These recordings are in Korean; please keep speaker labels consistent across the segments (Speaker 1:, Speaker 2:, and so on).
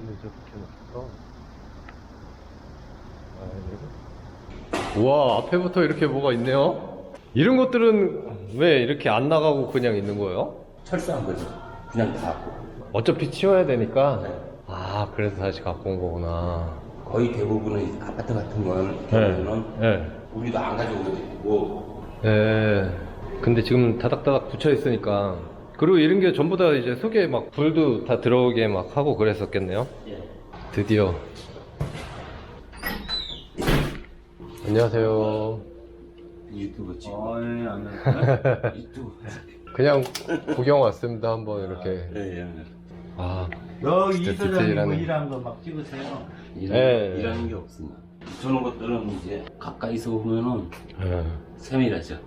Speaker 1: 근데 저렇게 놨어. 우와, 앞에부터 이렇게 뭐가 있네요? 이런 것들은 왜 이렇게 안 나가고 그냥 있는 거예요?
Speaker 2: 철수한 거죠. 그냥 다 갖고.
Speaker 1: 어차피 치워야 되니까.
Speaker 2: 네.
Speaker 1: 아, 그래서 다시 갖고 온 거구나.
Speaker 2: 거의 대부분은 아파트 같은 건
Speaker 1: 네. 네.
Speaker 2: 우리도 안 가져오거든요. 뭐
Speaker 1: 예. 근데 지금 다닥다닥 붙여 있으니까. 그리고 이런 게 전부 다 이제 속에 막 불도 다 들어오게 막 하고 그랬었겠네요.
Speaker 2: 예.
Speaker 1: 드디어. 안녕하세요.
Speaker 2: 유튜브 찍고
Speaker 3: 어, 예, 안
Speaker 2: 유튜브.
Speaker 1: 그냥 구경 왔습니다. 한번 이렇게.
Speaker 2: 예, 예.
Speaker 1: 아,
Speaker 3: 너
Speaker 1: 진짜
Speaker 3: 이사장님 뭐
Speaker 1: 디테일하네.
Speaker 3: 일한 거 막 찍으세요.
Speaker 2: 이런,
Speaker 1: 예.
Speaker 2: 이런 게 없습니다. 저런 것들은 이제 가까이서 보면은
Speaker 1: 예.
Speaker 2: 세밀하죠.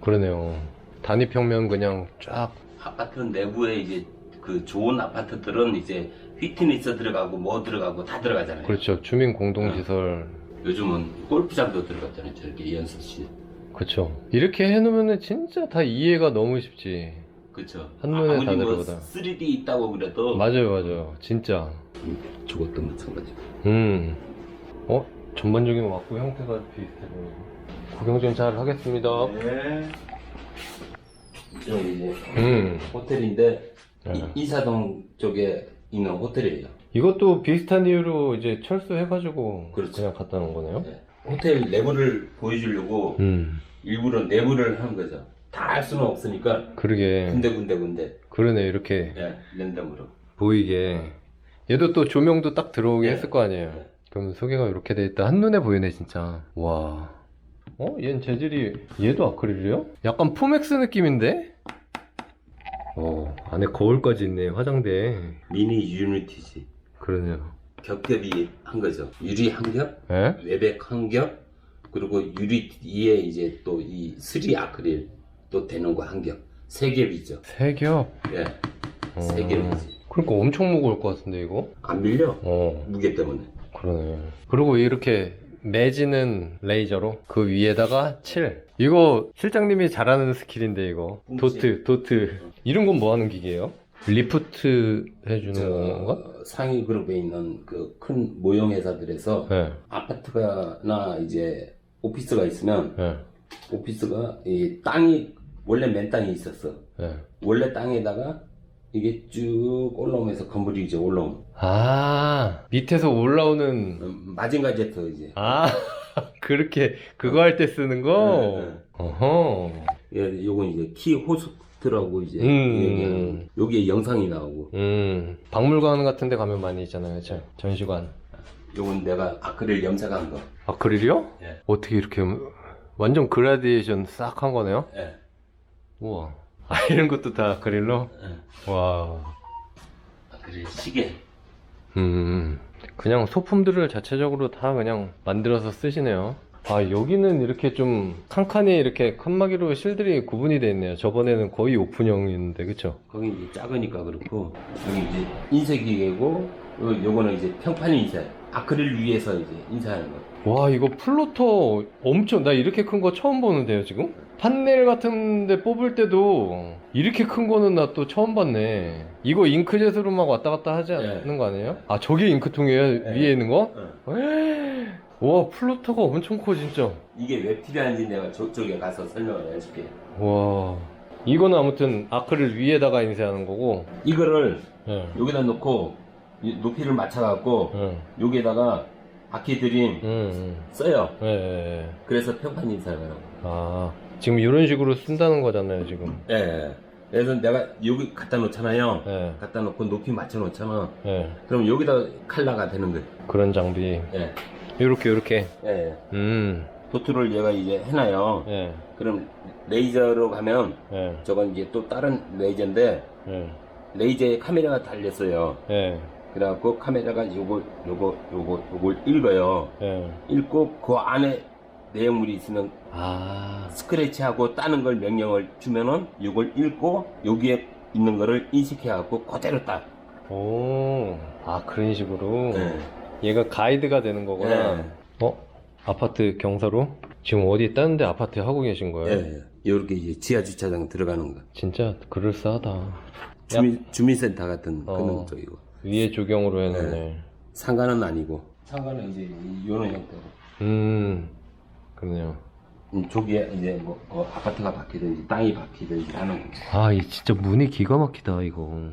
Speaker 1: 그러네요. 단위 평면 그냥 쫙.
Speaker 2: 아파트 내부에 이제 그 좋은 아파트들은 이제 휘트니스 들어가고 뭐 들어가고 다 들어가잖아요.
Speaker 1: 그렇죠. 주민 공동시설.
Speaker 2: 요즘은 골프장도 들어갔잖아요. 저렇게 연습실.
Speaker 1: 그렇죠. 이렇게 해놓으면 진짜 다 이해가 너무 쉽지.
Speaker 2: 그쵸.
Speaker 1: 한눈에
Speaker 2: 아무리 다뭐
Speaker 1: 들어오다.
Speaker 2: 3D 있다고 그래도
Speaker 1: 맞아요, 맞아요. 진짜.
Speaker 2: 저것도 마찬가지고.
Speaker 1: 음. 어? 전반적인 왔고 형태가 비슷해 보이네. 구경 좀 잘 하겠습니다.
Speaker 3: 네.
Speaker 2: 저기 이제
Speaker 1: 음.
Speaker 2: 호텔인데
Speaker 1: 네.
Speaker 2: 이, 이사동 쪽에 있는 호텔이에요.
Speaker 1: 이것도 비슷한 이유로 이제 철수해가지고
Speaker 2: 그렇죠.
Speaker 1: 그냥 갖다 놓은 거네요.
Speaker 2: 네. 호텔 내부를 보여주려고
Speaker 1: 음.
Speaker 2: 일부러 내부를 하는 거죠. 다할 수는 없으니까
Speaker 1: 그러게.
Speaker 2: 군데 군데 군데
Speaker 1: 그러네, 이렇게
Speaker 2: 네, 랜덤으로.
Speaker 1: 보이게. 얘도 또 조명도 딱 들어오게
Speaker 2: 네.
Speaker 1: 했을 거 아니에요.
Speaker 2: 네.
Speaker 1: 그럼 소개가 이렇게 돼 있다. 한눈에 보이네, 진짜. 와. 어? 얘는 재질이, 얘도 아크릴이요? 약간 포맥스 느낌인데? 어, 안에 거울까지 있네, 화장대.
Speaker 2: 미니 유니티지.
Speaker 1: 그러네요.
Speaker 2: 겹겹이 한 거죠. 유리 한 겹,
Speaker 1: 에?
Speaker 2: 외백 한 겹, 그리고 유리 위에 이제 또 이 스리 아크릴 또 되는 거 한 겹. 세 겹이죠.
Speaker 1: 세 겹.
Speaker 2: 예.
Speaker 1: 어.
Speaker 2: 세 겹이지.
Speaker 1: 그러니까 엄청 무거울 것 같은데, 이거?
Speaker 2: 안 밀려.
Speaker 1: 어,
Speaker 2: 무게 때문에.
Speaker 1: 그러네. 그리고 이렇게 매지는 레이저로 그 위에다가 칠. 이거 실장님이 잘하는 스킬인데, 이거. 도트, 도트. 이런 건 뭐 하는 기계예요? 리프트 해주는 건가?
Speaker 2: 저 상위 그룹에 있는 그 큰 모형 회사들에서
Speaker 1: 네.
Speaker 2: 아파트가나 이제 오피스가 있으면
Speaker 1: 네.
Speaker 2: 오피스가 이 땅이 원래 맨 땅이 있었어.
Speaker 1: 네.
Speaker 2: 원래 땅에다가 이게 쭉 올라오면서 건물이 이제 올라온
Speaker 1: 아, 밑에서 올라오는.
Speaker 2: 음, 마징가 제트 이제
Speaker 1: 아, 그렇게, 그거 할 때 쓰는 거?
Speaker 2: 네, 네.
Speaker 1: 어허.
Speaker 2: 예, 요건 이제 키 호스트라고 이제
Speaker 1: 음.
Speaker 2: 여기에 영상이 나오고
Speaker 1: 음, 박물관 같은 데 가면 많이 있잖아요. 저, 전시관.
Speaker 2: 요건 내가 아크릴 염색한 거.
Speaker 1: 아크릴이요?
Speaker 2: 예.
Speaker 1: 어떻게 이렇게 완전 그라디에이션 싹 한 거네요?
Speaker 2: 예.
Speaker 1: 우와. 아, 이런 것도 다 아크릴로?
Speaker 2: 예.
Speaker 1: 와.
Speaker 2: 아크릴 시계.
Speaker 1: 음, 그냥 소품들을 자체적으로 다 그냥 만들어서 쓰시네요. 아, 여기는 이렇게 좀 칸칸이 이렇게 칸막이로 실들이 구분이 돼 있네요. 저번에는 거의 오픈형이었는데, 그쵸?
Speaker 2: 거기 이제 작으니까 그렇고 여기 이제 인쇄 기계고 요, 요거는 이제 평판 인쇄. 아크릴 위에서 이제 인쇄하는 거.
Speaker 1: 와, 이거 플로터 엄청, 나 이렇게 큰 거 처음 보는데요, 지금? 판넬 같은 데 뽑을 때도 이렇게 큰 거는 나 또 처음 봤네. 이거 잉크젯으로 막 왔다 갔다 하지
Speaker 2: 네.
Speaker 1: 않는 거 아니에요? 아, 저게 잉크통이에요?
Speaker 2: 네.
Speaker 1: 위에 있는 거?
Speaker 2: 어.
Speaker 1: 에이, 와, 플로터가 엄청 커, 진짜.
Speaker 2: 이게 왜 필요한지 내가 저쪽에 가서 설명을 해줄게.
Speaker 1: 와, 이거는 아무튼 아크릴 위에다가 인쇄하는 거고.
Speaker 2: 이거를
Speaker 1: 예,
Speaker 2: 여기다 놓고 이 높이를 맞춰갖고
Speaker 1: 예,
Speaker 2: 여기에다가 바퀴 드림
Speaker 1: 음, 음.
Speaker 2: 써요.
Speaker 1: 예, 예, 예.
Speaker 2: 그래서 평판 인쇄를 하라고.
Speaker 1: 아, 지금 이런 식으로 쓴다는 거잖아요, 지금.
Speaker 2: 예, 예. 그래서 내가 여기 갖다 놓잖아요.
Speaker 1: 예,
Speaker 2: 갖다 놓고 높이 맞춰 놓잖아.
Speaker 1: 예.
Speaker 2: 그럼 여기다 칼라가 되는 거예요.
Speaker 1: 그런 장비.
Speaker 2: 예.
Speaker 1: 요렇게, 요렇게.
Speaker 2: 예, 예.
Speaker 1: 음,
Speaker 2: 도트를 얘가 이제 해놔요.
Speaker 1: 예,
Speaker 2: 그럼 레이저로 가면
Speaker 1: 예,
Speaker 2: 저건 이제 또 다른 레이저인데
Speaker 1: 예,
Speaker 2: 레이저에 카메라가 달렸어요.
Speaker 1: 예,
Speaker 2: 그래갖고 카메라가 요거 요거 요거 요걸 읽어요.
Speaker 1: 예.
Speaker 2: 읽고 그 안에 내용물이 있으면
Speaker 1: 아,
Speaker 2: 스크래치하고 따는 걸 명령을 주면은 이걸 읽고 여기에 있는 거를 인식해갖고 그대로 따.
Speaker 1: 오, 아, 그런 식으로.
Speaker 2: 네.
Speaker 1: 얘가 가이드가 되는 거구나.
Speaker 2: 네.
Speaker 1: 어? 아파트 경사로? 지금 어디 다른 데 아파트 하고 계신 거예요?
Speaker 2: 예, 이렇게 이제 지하 주차장 들어가는 거.
Speaker 1: 진짜 그럴싸하다.
Speaker 2: 주민 주민센터 같은
Speaker 1: 어.
Speaker 2: 그런 쪽이고.
Speaker 1: 위에 조경으로 해놨네.
Speaker 2: 상가는 아니고 상가는 이제 이런 형태로
Speaker 1: 음, 그러네요.
Speaker 2: 음, 저기에 이제 뭐 어, 아파트가 바뀌든지 땅이 바뀌든지 하는.
Speaker 1: 아, 이 진짜 문이 기가 막히다, 이거.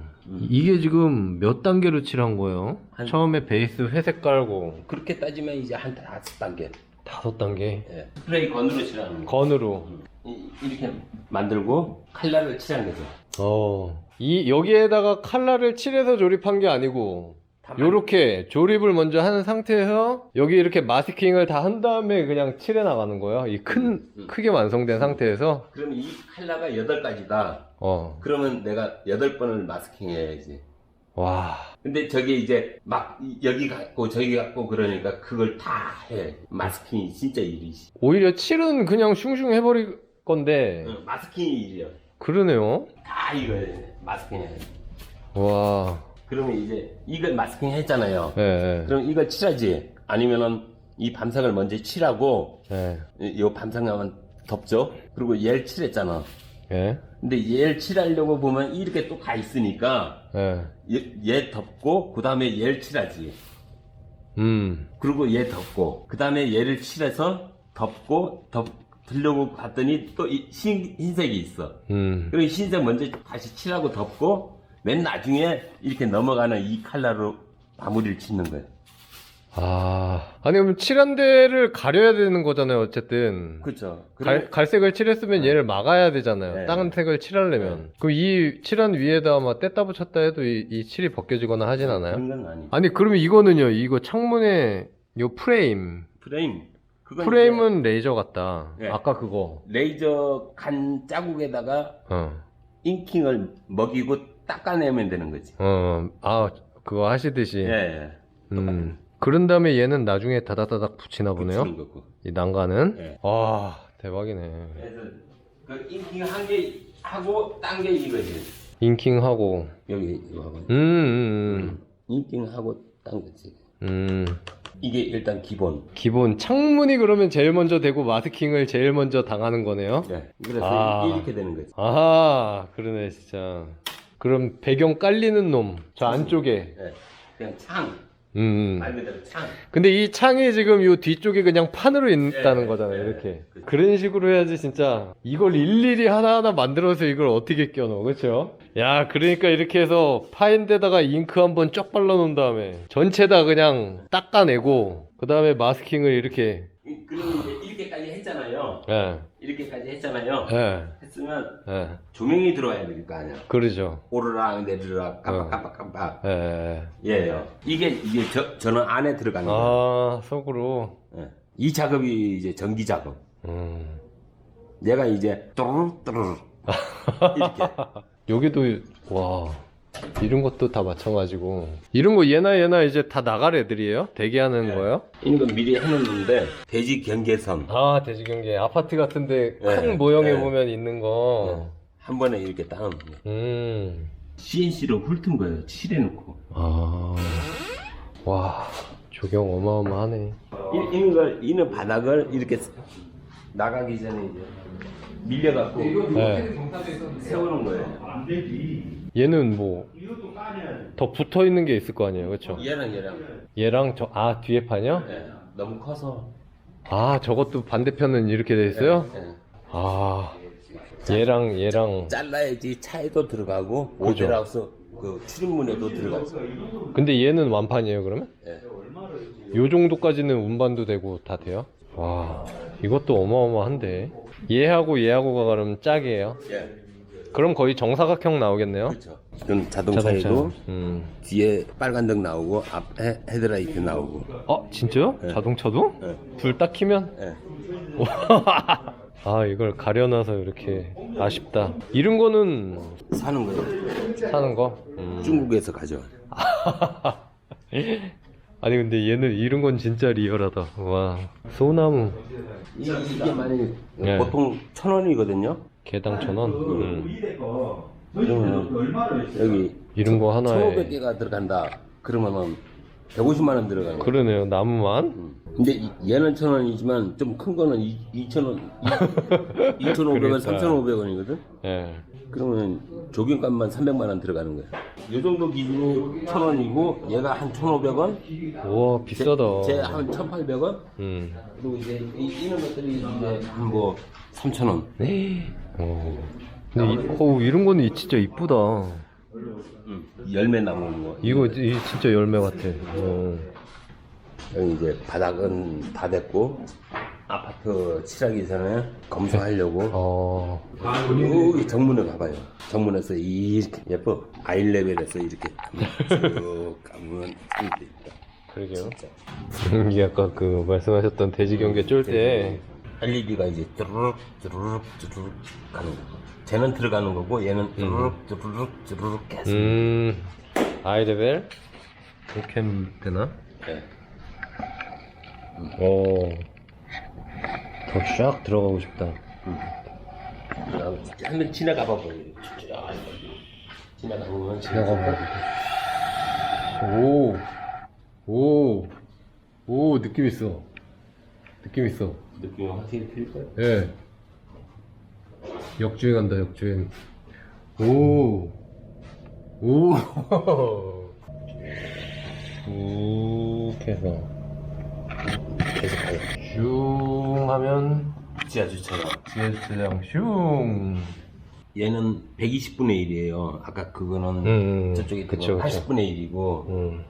Speaker 1: 이게 지금 몇 단계로 칠한 거예요?
Speaker 2: 한-
Speaker 1: 처음에 베이스 회색 깔고,
Speaker 2: 그렇게 따지면 이제 한 다섯 단계.
Speaker 1: 다섯 단계.
Speaker 2: 예. 스프레이 건으로 칠하는 거.
Speaker 1: 건으로.
Speaker 2: 이, 이렇게 만들고 칼라를 칠하는 거죠.
Speaker 1: 어. 이, 여기에다가 칼라를 칠해서 조립한 게 아니고, 요렇게 조립을 먼저 한 상태에서 여기 이렇게 마스킹을 다 한 다음에 그냥 칠해 나가는 거예요. 이 큰,
Speaker 2: 음.
Speaker 1: 크게 완성된 상태에서.
Speaker 2: 그러면 이 칼라가 여덟 가지다.
Speaker 1: 어.
Speaker 2: 그러면 내가 여덟 번을 마스킹해야지.
Speaker 1: 와.
Speaker 2: 근데 저게 이제 막 이- 여기 갖고 저기 갖고 그러니까 그걸 다 해. 마스킹이 진짜 일이지.
Speaker 1: 오히려 칠은 그냥 슝슝 해버릴 건데,
Speaker 2: 응, 마스킹이 일이야.
Speaker 1: 그러네요.
Speaker 2: 다 이거 해. 마스킹 해.
Speaker 1: 와.
Speaker 2: 그러면 이제 이걸 마스킹 했잖아요.
Speaker 1: 예, 예.
Speaker 2: 그럼 이걸 칠하지. 아니면은 이 밤색을 먼저 칠하고
Speaker 1: 예.
Speaker 2: 이- 요 밤색만 덮죠. 그리고 얘를 칠했잖아.
Speaker 1: 예.
Speaker 2: 근데 얘를 칠하려고 보면 이렇게 또 가 있으니까
Speaker 1: 예.
Speaker 2: 얘, 얘 덮고 그 다음에 얘를 칠하지.
Speaker 1: 음.
Speaker 2: 그리고 얘 덮고 그 다음에 얘를 칠해서 덮고 덮 으려고 봤더니 또 이 흰, 흰색이 있어.
Speaker 1: 음.
Speaker 2: 그리고 흰색 먼저 다시 칠하고 덮고 맨 나중에 이렇게 넘어가는 이 칼라로 마무리를 짓는 거예요.
Speaker 1: 아. 아니, 그럼 칠한 데를 가려야 되는 거잖아요, 어쨌든.
Speaker 2: 그렇죠.
Speaker 1: 갈, 갈색을 칠했으면 얘를 막아야 되잖아요.
Speaker 2: 네.
Speaker 1: 다른 색을 칠하려면. 그럼 이 칠한 위에다 아마 뗐다 붙였다 해도 이, 이 칠이 벗겨지거나 하진 않아요?
Speaker 2: 그런 건 아니.
Speaker 1: 아니, 그러면 이거는요, 이거 창문에 요 프레임.
Speaker 2: 프레임. 그건
Speaker 1: 프레임은 레이저 같다.
Speaker 2: 네.
Speaker 1: 아까 그거.
Speaker 2: 레이저 간 자국에다가
Speaker 1: 어.
Speaker 2: 잉킹을 먹이고 닦아내면 되는 거지.
Speaker 1: 어. 아, 그거 하시듯이.
Speaker 2: 예, 예.
Speaker 1: 음. 그런 다음에 얘는 나중에 다다다닥 붙이나 보네요.
Speaker 2: 붙이는 거고.
Speaker 1: 이 난간은.
Speaker 2: 네.
Speaker 1: 와, 대박이네.
Speaker 2: 그래서 그 잉킹 한 개 하고 딴 게 이거지.
Speaker 1: 인킹하고.
Speaker 2: 여기 이거 하고.
Speaker 1: 음, 음,
Speaker 2: 잉킹 하고 딴 거지.
Speaker 1: 음. 음.
Speaker 2: 이게 일단 기본.
Speaker 1: 기본 창문이 그러면 제일 먼저 되고 마스킹을 제일 먼저 당하는 거네요.
Speaker 2: 네. 그래서
Speaker 1: 아.
Speaker 2: 이렇게 되는 거지.
Speaker 1: 아하, 그러네 진짜. 그럼 배경 깔리는 놈, 저 안쪽에.
Speaker 2: 네. 그냥 창.
Speaker 1: 음.
Speaker 2: 말 그대로 창.
Speaker 1: 근데 이 창이 지금 요 뒤쪽에 그냥 판으로 있다는
Speaker 2: 네,
Speaker 1: 거잖아요,
Speaker 2: 네,
Speaker 1: 이렇게.
Speaker 2: 그쵸.
Speaker 1: 그런 식으로 해야지 진짜 이걸 일일이 하나하나 만들어서 이걸 어떻게 껴넣어, 그쵸? 야, 그러니까 이렇게 해서 파인데다가 잉크 한번 쫙 발라놓은 다음에 전체 다 그냥 닦아내고 그 다음에 마스킹을 이렇게
Speaker 2: 이- 그러면 이제 이렇게까지 했잖아요.
Speaker 1: 예,
Speaker 2: 이렇게까지 했잖아요.
Speaker 1: 예,
Speaker 2: 했으면
Speaker 1: 예,
Speaker 2: 조명이 들어와야 될 거 아니야.
Speaker 1: 그러죠.
Speaker 2: 오르락 내리락
Speaker 1: 어.
Speaker 2: 깜빡깜빡깜빡.
Speaker 1: 예.
Speaker 2: 예요. 이게 이게 저 저는 안에 들어가는 거예요.
Speaker 1: 아, 속으로.
Speaker 2: 예. 이 작업이 이제 전기 작업.
Speaker 1: 음.
Speaker 2: 얘가 이제 또르르 또르르 이렇게.
Speaker 1: 여기도 와 이런 것도 다 마찬가지고 이런 거 얘나 얘나 이제 다 나갈 애들이에요? 대기하는
Speaker 2: 네.
Speaker 1: 거예요?
Speaker 2: 이건 미리 해놓는데 돼지 경계선
Speaker 1: 아 돼지 경계 아파트 같은데
Speaker 2: 네.
Speaker 1: 큰 모형에
Speaker 2: 네.
Speaker 1: 보면 있는 거.
Speaker 2: 한 번에 이렇게 따놓는 거예요.
Speaker 1: 음.
Speaker 2: CNC로 훑은 거예요. 칠해놓고.
Speaker 1: 아. 와 조경 어마어마하네.
Speaker 2: 이- 이걸 이는 바닥을 이렇게 나가기 전에 이제 밀려갖고
Speaker 1: 네.
Speaker 2: 세우는 거예요.
Speaker 1: 얘는 뭐더 붙어 있는 게 있을 거 아니에요, 그렇죠?
Speaker 2: 얘랑 얘랑
Speaker 1: 얘랑 저 아 뒤에 판이요?
Speaker 2: 네. 너무 커서.
Speaker 1: 아 저것도 반대편은 이렇게 돼 있어요?
Speaker 2: 네.
Speaker 1: 아 얘랑 얘랑
Speaker 2: 잘라야지 차에도 들어가고
Speaker 1: 그죠.
Speaker 2: 모델하우스 그 출입문에도 들어가서.
Speaker 1: 근데 얘는 완판이에요 그러면?
Speaker 2: 네.
Speaker 1: 요 정도까지는 운반도 되고 다 돼요? 와 이것도 어마어마한데 얘하고 얘하고가 그럼 짝이에요?
Speaker 2: 예.
Speaker 1: 그럼 거의 정사각형 나오겠네요?
Speaker 2: 그렇죠. 이건 자동차에도
Speaker 1: 자동차. 음.
Speaker 2: 뒤에 빨간灯 나오고 앞에 헤드라이트 나오고.
Speaker 1: 어 진짜요?
Speaker 2: 네.
Speaker 1: 자동차도?
Speaker 2: 네.
Speaker 1: 불딱 키면?
Speaker 2: 예.
Speaker 1: 아 이걸 가려놔서 이렇게 아쉽다 이런 거는
Speaker 2: 사는 거예요.
Speaker 1: 사는 거? 음.
Speaker 2: 중국에서 가져와.
Speaker 1: 아니 근데 얘는 이런 건 진짜 리얼하다 와 소나무
Speaker 2: 이- 이게 만약에
Speaker 1: 네.
Speaker 2: 보통 천 원이거든요.
Speaker 1: 개당 천원 음.
Speaker 2: 그러면 여기
Speaker 1: 이런 거 하나에
Speaker 2: 1,500개가 들어간다. 그러면은 150만 원 들어가는 거.
Speaker 1: 그러네요. 나무만.
Speaker 2: 음. 근데 이- 얘는 천 원이지만 좀 큰 거는 2천 원, 2,500원,
Speaker 1: 그러니까.
Speaker 2: 3,500원이거든.
Speaker 1: 예.
Speaker 2: 그러면 조경값만 300만 원 들어가는 거야. 이 정도 기준이 천 원이고 얘가 한 1,500원,
Speaker 1: 우와, 비싸다.
Speaker 2: 쟤한 1,800원.
Speaker 1: 음.
Speaker 2: 그리고 이제 이, 이런 것들이 이제 한뭐 3천 원.
Speaker 1: 어. 근데 이, 어우, 이런 거는 진짜 이쁘다.
Speaker 2: 음. 열매 나오는 거.
Speaker 1: 이거 이 진짜 열매 같아. 어.
Speaker 2: 여기 이제 바닥은 다 됐고 아파트 칠하기 전에 검수하려고
Speaker 1: 어.
Speaker 2: 여기 정문에 가봐요. 정문에서 이렇게 예뻐 아이레벨에서 이렇게 쭉 가면 이렇게 있다.
Speaker 1: 그러게요.
Speaker 2: 진짜.
Speaker 1: 이게 아까 그 말씀하셨던 돼지 경계 쫄 때.
Speaker 2: LED가 이제 뚜루룩 뚜루룩 뚜루룩 가는 거. 쟤는 들어가는 거고 얘는 뚜루룩 뚜루룩 뚜루룩 계속.
Speaker 1: 음. 아이레벨? 이렇게 하면 되나?
Speaker 2: 네.
Speaker 1: 오. 더 쫙 들어가고 싶다.
Speaker 2: 한번 지나가 봐봐요. 지나가 보면
Speaker 1: 지나가 봐. 오. 오. 오, 느낌 있어. 느낌 있어.
Speaker 2: 느낌이 확실히 틀릴 거예요.
Speaker 1: 예. 역주행한다, 역주행. 오. 오. 쭉 해서.
Speaker 2: 계속 가요.
Speaker 1: 슝 하면,
Speaker 2: 지하 주차장.
Speaker 1: 지하주차장 슝.
Speaker 2: 얘는 120분의 1이에요. 아까 그거는
Speaker 1: 음,
Speaker 2: 저쪽에
Speaker 1: 그쵸,
Speaker 2: 그거
Speaker 1: 그쵸.
Speaker 2: 80분의 1이고
Speaker 1: 음.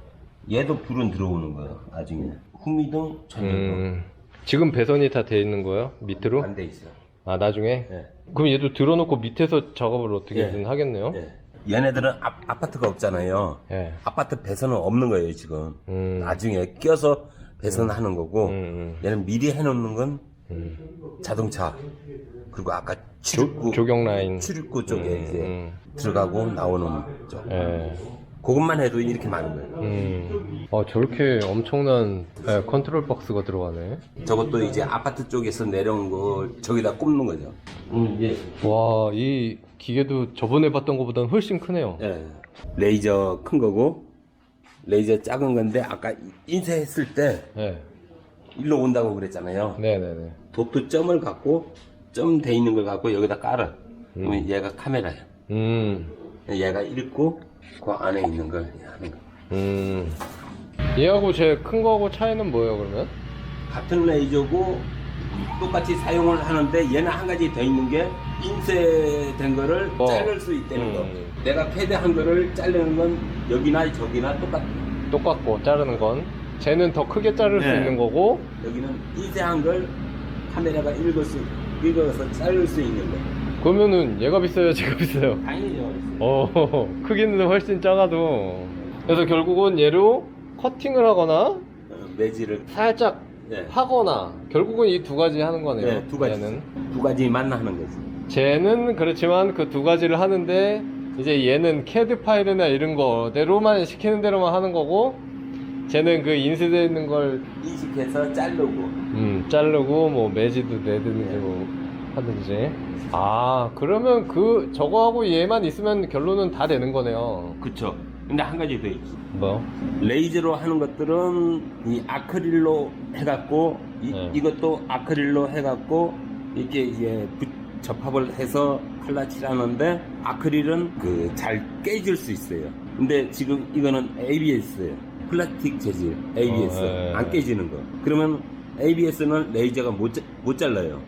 Speaker 2: 얘도 불은 들어오는 거예요. 나중에 후미등, 전등등
Speaker 1: 음. 지금 배선이 다 돼 있는 거예요? 밑으로?
Speaker 2: 안 돼 있어요.
Speaker 1: 아, 나중에?
Speaker 2: 네.
Speaker 1: 그럼 얘도 들어놓고 밑에서 작업을 어떻게든
Speaker 2: 예.
Speaker 1: 하겠네요?
Speaker 2: 예. 얘네들은 아, 아파트가 없잖아요.
Speaker 1: 예.
Speaker 2: 아파트 배선은 없는 거예요 지금.
Speaker 1: 음.
Speaker 2: 나중에 껴서 배선하는 거고
Speaker 1: 음,
Speaker 2: 얘는 미리 해놓는 건
Speaker 1: 음.
Speaker 2: 자동차 그리고 아까 출입구
Speaker 1: 조경 라인.
Speaker 2: 출입구 쪽에
Speaker 1: 음,
Speaker 2: 이제
Speaker 1: 음.
Speaker 2: 들어가고 나오는 쪽
Speaker 1: 예.
Speaker 2: 그것만 해도 이렇게 많은 거예요.
Speaker 1: 음. 아, 저렇게 엄청난 예, 컨트롤 박스가 들어가네.
Speaker 2: 저것도 이제 아파트 쪽에서 내려온 거 저기다 꼽는 거죠. 음, 예.
Speaker 1: 와, 이 기계도 저번에 봤던 것보다는 훨씬 크네요.
Speaker 2: 예. 레이저 큰 거고 레이저 작은 건데 아까 인쇄했을 때
Speaker 1: 예.
Speaker 2: 일로 온다고 그랬잖아요.
Speaker 1: 네네네.
Speaker 2: 도트 점을 갖고 점 돼 있는 걸 갖고 여기다 깔아. 그러면 얘가 카메라야.
Speaker 1: 음.
Speaker 2: 얘가 읽고 그 안에 있는 걸 하는 거.
Speaker 1: 음. 얘하고 제큰 거하고 차이는 뭐예요, 그러면?
Speaker 2: 같은 레이저고 똑같이 사용을 하는데 얘는 한 가지 더 있는 게 인쇄된 거를
Speaker 1: 어.
Speaker 2: 자를 수 있다는
Speaker 1: 음.
Speaker 2: 거. 내가 패드한 거를 자르는 건 여기나 저기나 똑같.
Speaker 1: 똑같고, 자르는 건. 쟤는 더 크게 자를 수
Speaker 2: 네.
Speaker 1: 있는 거고,
Speaker 2: 여기는 인쇄한 걸 카메라가 읽을 수 읽어서 자를 수 있는 거.
Speaker 1: 그러면은 얘가 비싸요, 제가 비싸요?
Speaker 2: 당연히 요.
Speaker 1: 어, 크기는 훨씬 작아도. 그래서 결국은 얘로 커팅을 하거나,
Speaker 2: 어, 매질을
Speaker 1: 살짝
Speaker 2: 네.
Speaker 1: 하거나, 결국은 이 두 가지 하는 거네요.
Speaker 2: 네, 두 가지.
Speaker 1: 얘는.
Speaker 2: 두 가지만 하는 거지.
Speaker 1: 쟤는 그렇지만 그 두 가지를 하는데, 이제 얘는 캐드 파일이나 이런 거대로만 시키는 대로만 하는 거고, 쟤는 그 인쇄되어 있는 걸,
Speaker 2: 인식해서 자르고
Speaker 1: 음, 자르고, 뭐, 매지도 내든지 뭐, 하든지. 아, 그러면 그, 저거하고 얘만 있으면 결론은 다 되는 거네요.
Speaker 2: 그쵸. 근데 한 가지 더 있지.
Speaker 1: 뭐?
Speaker 2: 레이저로 하는 것들은 이 아크릴로 해갖고 이,
Speaker 1: 네.
Speaker 2: 이것도 아크릴로 해갖고 이렇게 이제 부- 접합을 해서 칼라칠하는데 아크릴은 그 잘 깨질 수 있어요. 근데 지금 이거는 ABS예요. 플라스틱 재질 ABS
Speaker 1: 어, 예.
Speaker 2: 안 깨지는 거. 그러면 ABS는 레이저가 못, 자- 못 잘라요.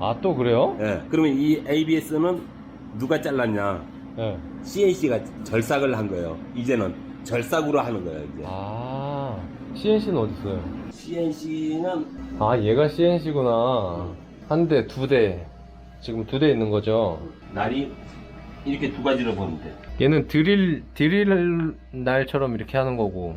Speaker 1: 아, 또 그래요?
Speaker 2: 예. 그러면 이 ABS는 누가 잘랐냐?
Speaker 1: 예.
Speaker 2: CNC가 절삭을 한 거예요. 이제는 절삭으로 하는 거예요. 이제.
Speaker 1: 아, CNC는 어디 있어요?
Speaker 2: CNC는
Speaker 1: 아, 얘가 CNC구나. 한 대, 두 대. 지금 두 대 있는 거죠?
Speaker 2: 날이 이렇게 두 가지로 돼.
Speaker 1: 얘는 드릴, 드릴 날처럼 이렇게 하는 거고,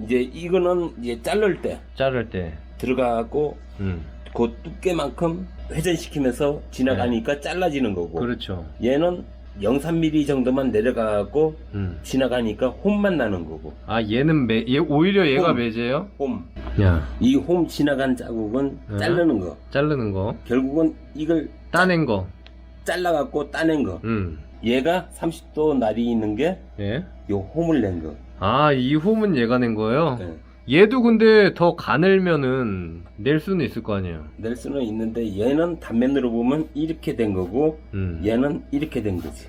Speaker 2: 이제 이거는 이제 자를 때
Speaker 1: 자를 때.
Speaker 2: 들어가고
Speaker 1: 음.
Speaker 2: 그 두께만큼 회전시키면서 지나가니까 잘라지는 거고.
Speaker 1: 그렇죠.
Speaker 2: 얘는 0.3mm 정도만 내려가고
Speaker 1: 음.
Speaker 2: 지나가니까 홈만 나는 거고.
Speaker 1: 아, 얘는 매, 얘, 오히려 얘가
Speaker 2: 홈.
Speaker 1: 매제요?
Speaker 2: 홈.
Speaker 1: 야,
Speaker 2: 이 홈 지나간 자국은
Speaker 1: 네.
Speaker 2: 자르는 거.
Speaker 1: 자르는 거.
Speaker 2: 결국은 이걸
Speaker 1: 따낸 거.
Speaker 2: 잘라갖고 따낸 거.
Speaker 1: 음.
Speaker 2: 얘가 30도 날이 있는 게 요
Speaker 1: 예.
Speaker 2: 홈을 낸 거.
Speaker 1: 아, 이 홈은 얘가 낸 거예요?
Speaker 2: 예.
Speaker 1: 얘도 근데 더 가늘면은 낼 수는 있을 거 아니에요.
Speaker 2: 낼 수는 있는데 얘는 단면으로 보면 이렇게 된 거고
Speaker 1: 음.
Speaker 2: 얘는 이렇게 된 거지.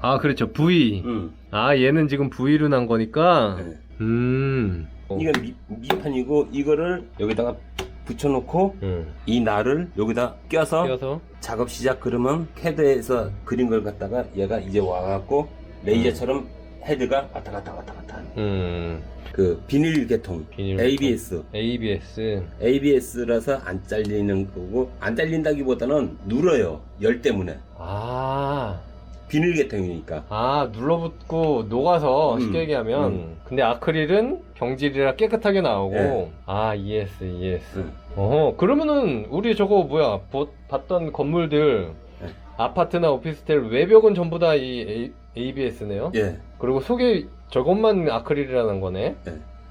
Speaker 1: 아 그렇죠 V.
Speaker 2: 응.
Speaker 1: 아 얘는 지금 V로 난 거니까.
Speaker 2: 네.
Speaker 1: 음. 어.
Speaker 2: 이건 미, 밑판이고 이거를 여기다가 붙여놓고
Speaker 1: 음.
Speaker 2: 이 날을 여기다 껴서
Speaker 1: 띄어서.
Speaker 2: 작업 시작 그러면 캐드에서 그린 걸 갖다가 얘가 이제 와갖고 레이저처럼 헤드가 왔다 갔다 왔다 갔다 하는
Speaker 1: 음.
Speaker 2: 그 비닐 계통
Speaker 1: 비닐
Speaker 2: ABS
Speaker 1: ABS.
Speaker 2: ABS라서 안 잘리는 거고 안 잘린다기보다는 눌어요 열 때문에
Speaker 1: 아.
Speaker 2: 비닐 계통이니까
Speaker 1: 아 눌러붙고 녹아서
Speaker 2: 음,
Speaker 1: 쉽게 얘기하면
Speaker 2: 음.
Speaker 1: 근데 아크릴은 경질이라 깨끗하게 나오고
Speaker 2: 네.
Speaker 1: 아 ES ES
Speaker 2: 음.
Speaker 1: 어허 그러면은 우리 저거 뭐야 보- 봤던 건물들
Speaker 2: 네.
Speaker 1: 아파트나 오피스텔 외벽은 전부 다 이 ABS네요?
Speaker 2: 예.
Speaker 1: 그리고 속에 저것만 아크릴이라는 거네?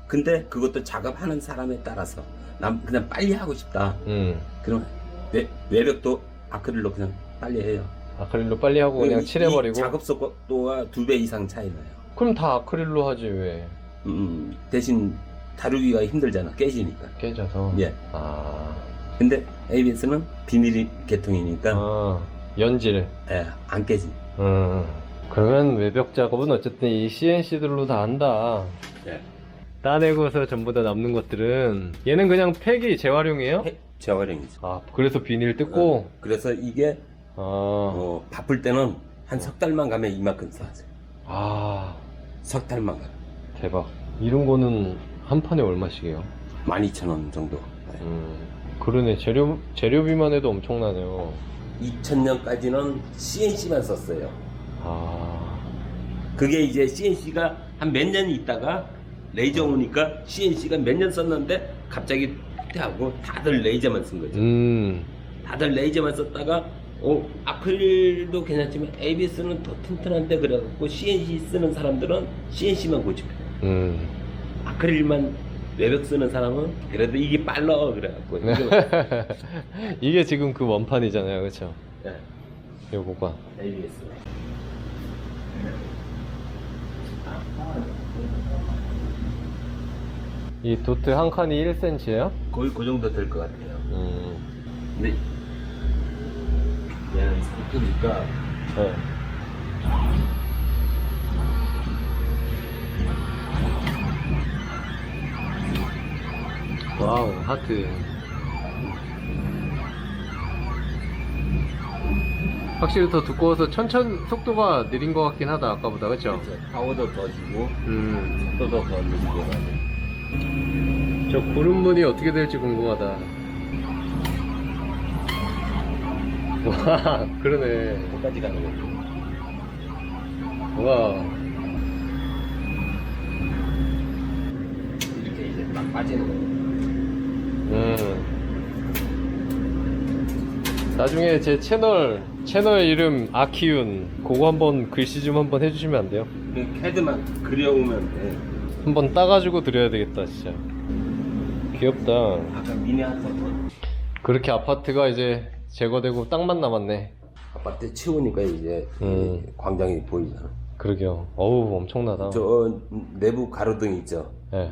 Speaker 2: 근데 그것도 작업하는 사람에 따라서 난 그냥 빨리 하고 싶다.
Speaker 1: 음.
Speaker 2: 그럼 외, 외벽도 아크릴로 그냥 빨리 해요.
Speaker 1: 아크릴로 빨리 하고 그냥
Speaker 2: 이-
Speaker 1: 칠해버리고?
Speaker 2: 이 작업 속도가 두 배 이상 차이 나요.
Speaker 1: 그럼 다 아크릴로 하지 왜?
Speaker 2: 음, 대신 다루기가 힘들잖아. 깨지니까.
Speaker 1: 깨져서?
Speaker 2: 예.
Speaker 1: 아,
Speaker 2: 근데 ABS는 비밀 계통이니까
Speaker 1: 아 연질.
Speaker 2: 예, 안 깨지.
Speaker 1: 음, 그러면 외벽 작업은 어쨌든 이 CNC들로 다 한다.
Speaker 2: 예.
Speaker 1: 따내고서 전부 다 남는 것들은 얘는 그냥 팩이 재활용이에요?
Speaker 2: 해- 재활용이죠
Speaker 1: 아, 그래서 비닐 뜯고
Speaker 2: 그래서 이게
Speaker 1: 아,
Speaker 2: 어, 바쁠 때는 한 석 달만 가면 이만큼 사죠
Speaker 1: 아,
Speaker 2: 석 달만 가면
Speaker 1: 대박. 이런 거는 한 판에 얼마씩이에요?
Speaker 2: 12,000원 정도
Speaker 1: 음, 그러네. 재료 재료비만 해도 엄청나네요.
Speaker 2: 2000년까지는 CNC만 썼어요
Speaker 1: 아,
Speaker 2: 그게 이제 CNC가 한 몇 년 있다가 레이저 오니까 CNC가 몇 년 썼는데 갑자기 퇴하고 다들 레이저만 쓴 거죠.
Speaker 1: 음,
Speaker 2: 다들 레이저만 썼다가 어 아크릴도 괜찮지만 ABS는 더 튼튼한데 그래갖고 CNC 쓰는 사람들은 CNC만 고집해요.
Speaker 1: 음.
Speaker 2: 아크릴만 외벽 쓰는 사람은 그래도 이게 빨라 그래갖고
Speaker 1: 이게 지금 그 원판이잖아요, 그렇죠?
Speaker 2: 네,
Speaker 1: 요거가.
Speaker 2: ABS.
Speaker 1: 이 도트 한 칸이 1cm예요?
Speaker 2: 거의 그 정도 될 것 같아요.
Speaker 1: 음.
Speaker 2: 근데 얘는 상급이니까
Speaker 1: 네. 와우 하트 확실히 더 두꺼워서 천천 속도가 느린 것 같긴 하다 아까보다 그쵸?
Speaker 2: 파워도 더 주고
Speaker 1: 음.
Speaker 2: 속도도 더 늘리고
Speaker 1: 저 구름무늬 어떻게 될지 궁금하다 와 그러네
Speaker 2: 끝까지 가는 거
Speaker 1: 와
Speaker 2: 이렇게 이제 막 빠지는 거예요.
Speaker 1: 음. 나중에 제 채널 채널 이름 아키윤 그거 한번 글씨 좀 한번 해주시면 안 돼요?
Speaker 2: 그 캐드만 그려오면 돼.
Speaker 1: 한번 따가지고 드려야 되겠다 진짜 귀엽다
Speaker 2: 아까 미니 아파트
Speaker 1: 그렇게 아파트가 이제 제거되고 땅만 남았네
Speaker 2: 아파트 치우니까 이제
Speaker 1: 음.
Speaker 2: 광장이 보이잖아.
Speaker 1: 그러게요 어우 엄청나다
Speaker 2: 저 내부 가로등 있죠.
Speaker 1: 예.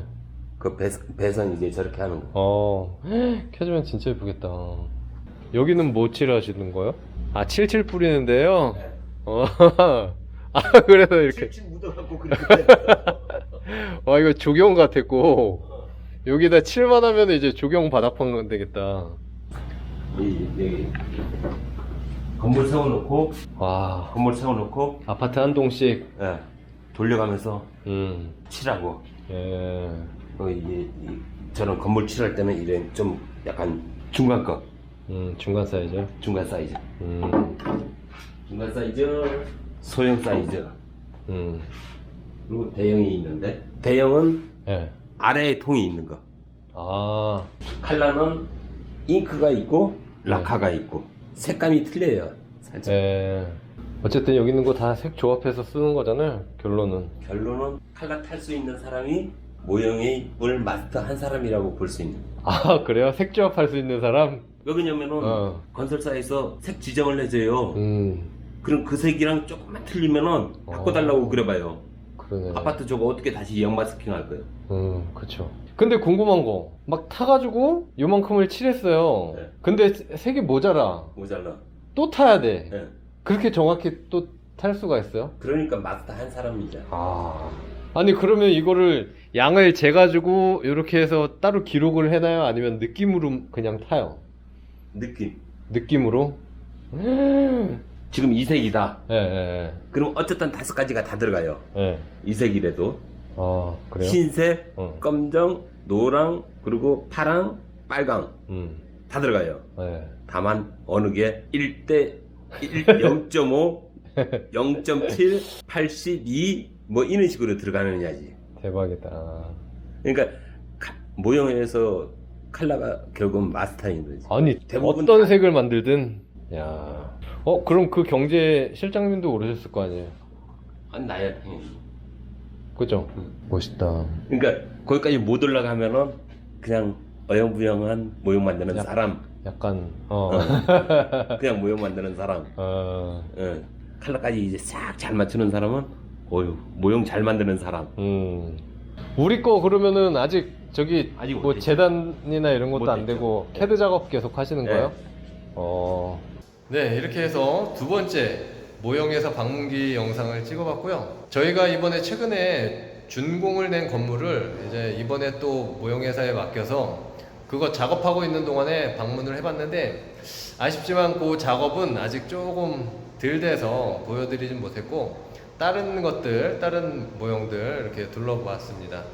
Speaker 2: 그 배, 배선 이제 저렇게 하는 거.
Speaker 1: 어 켜주면 진짜 예쁘겠다 여기는 뭐 칠하시는 거요? 아 칠칠 뿌리는데요?
Speaker 2: 네.
Speaker 1: 어. 아 그래서 이렇게
Speaker 2: 칠칠 묻어갖고 그렇게.
Speaker 1: 와 이거 조경 같았고 여기다 칠만 하면 이제 조경 바닥판 되겠다
Speaker 2: 이 여기 건물 세워놓고
Speaker 1: 와
Speaker 2: 건물 세워놓고
Speaker 1: 아파트 한 동씩
Speaker 2: 예, 돌려가면서
Speaker 1: 음
Speaker 2: 칠하고
Speaker 1: 예.
Speaker 2: 어, 이게 이- 저는 건물 칠할 때는 이런 좀 약간 중간 거
Speaker 1: 음 중간 사이즈?
Speaker 2: 중간 사이즈.
Speaker 1: 음,
Speaker 2: 중간 사이즈 소형 사이즈.
Speaker 1: 음.
Speaker 2: 그리고 대형이 있는데? 대형은
Speaker 1: 예.
Speaker 2: 아래에 통이 있는 거.
Speaker 1: 아.
Speaker 2: 칼라는 잉크가 있고 라카가 있고 색감이 틀려요 살짝.
Speaker 1: 예. 어쨌든 여기 있는 거 다 색 조합해서 쓰는 거잖아요 결론은.
Speaker 2: 결론은 칼라 탈 수 있는 사람이 모형의 을 마스터한 사람이라고 볼 수 있는.
Speaker 1: 아 그래요? 색 조합할 수 있는 사람?
Speaker 2: 왜 그러냐면은
Speaker 1: 어.
Speaker 2: 건설사에서 색 지정을 해줘요
Speaker 1: 음
Speaker 2: 그럼 그 색이랑 조금만 틀리면은 바꿔달라고 그래봐요
Speaker 1: 그러네.
Speaker 2: 아파트 저거 어떻게 다시 역마스킹 할 거예요?
Speaker 1: 음, 그쵸. 근데 궁금한 거, 막 타가지고 요만큼을 칠했어요.
Speaker 2: 네.
Speaker 1: 근데 색이 모자라.
Speaker 2: 모자라.
Speaker 1: 또 타야 돼.
Speaker 2: 예.
Speaker 1: 그렇게 정확히 또 탈 수가 있어요?
Speaker 2: 그러니까 마스터 한 사람이죠.
Speaker 1: 아. 아니, 그러면 이거를 양을 재가지고 이렇게 해서 따로 기록을 해놔요? 아니면 느낌으로 그냥 타요?
Speaker 2: 느낌.
Speaker 1: 느낌으로? 예,
Speaker 2: 지금 이색이다.
Speaker 1: 예, 예.
Speaker 2: 그럼 어쨌든 다섯 가지가 다 들어가요.
Speaker 1: 예.
Speaker 2: 이색이라도
Speaker 1: 아, 그래요?
Speaker 2: 흰색,
Speaker 1: 어.
Speaker 2: 검정, 노랑, 그리고 파랑, 빨강
Speaker 1: 음.
Speaker 2: 다 들어가요.
Speaker 1: 예.
Speaker 2: 다만 어느 게 1대 1, 0.5, 0.7, 82, 뭐 이런 식으로 들어가느냐지.
Speaker 1: 대박이다.
Speaker 2: 그러니까 카- 모형에서 컬러가 결국은 마스터인 거지.
Speaker 1: 아니
Speaker 2: 대부분
Speaker 1: 어떤
Speaker 2: 다-
Speaker 1: 색을 만들든 야. 어 그럼 그 경제 실장님도 오르셨을 거 아니에요?
Speaker 2: 아니 나야.
Speaker 1: 그죠? 멋있다.
Speaker 2: 그러니까 거기까지 못 올라가면은 그냥 어영부영한 모형 만드는
Speaker 1: 야.
Speaker 2: 사람,
Speaker 1: 약간 어.
Speaker 2: 그냥 모형 만드는 사람.
Speaker 1: 어.
Speaker 2: 예. 컬러까지 이제 싹 잘 맞추는 사람은 어유 모형 잘 만드는 사람.
Speaker 1: 음. 우리 거 그러면은 아직 저기
Speaker 2: 아직
Speaker 1: 뭐. 재단이나 이런 것도 안. 되고
Speaker 2: 네.
Speaker 1: 캐드 작업 계속 하시는
Speaker 2: 네.
Speaker 1: 거예요? 어. 네, 이렇게 해서 두 번째 모형에서 방문기 영상을 찍어봤고요. 저희가 이번에 최근에 준공을 낸 건물을 이제 이번에 또 모형회사에 맡겨서 그거 작업하고 있는 동안에 방문을 해봤는데 아쉽지만 그 작업은 아직 조금 덜 돼서 보여드리진 못했고 다른 것들, 다른 모형들 이렇게 둘러봤습니다.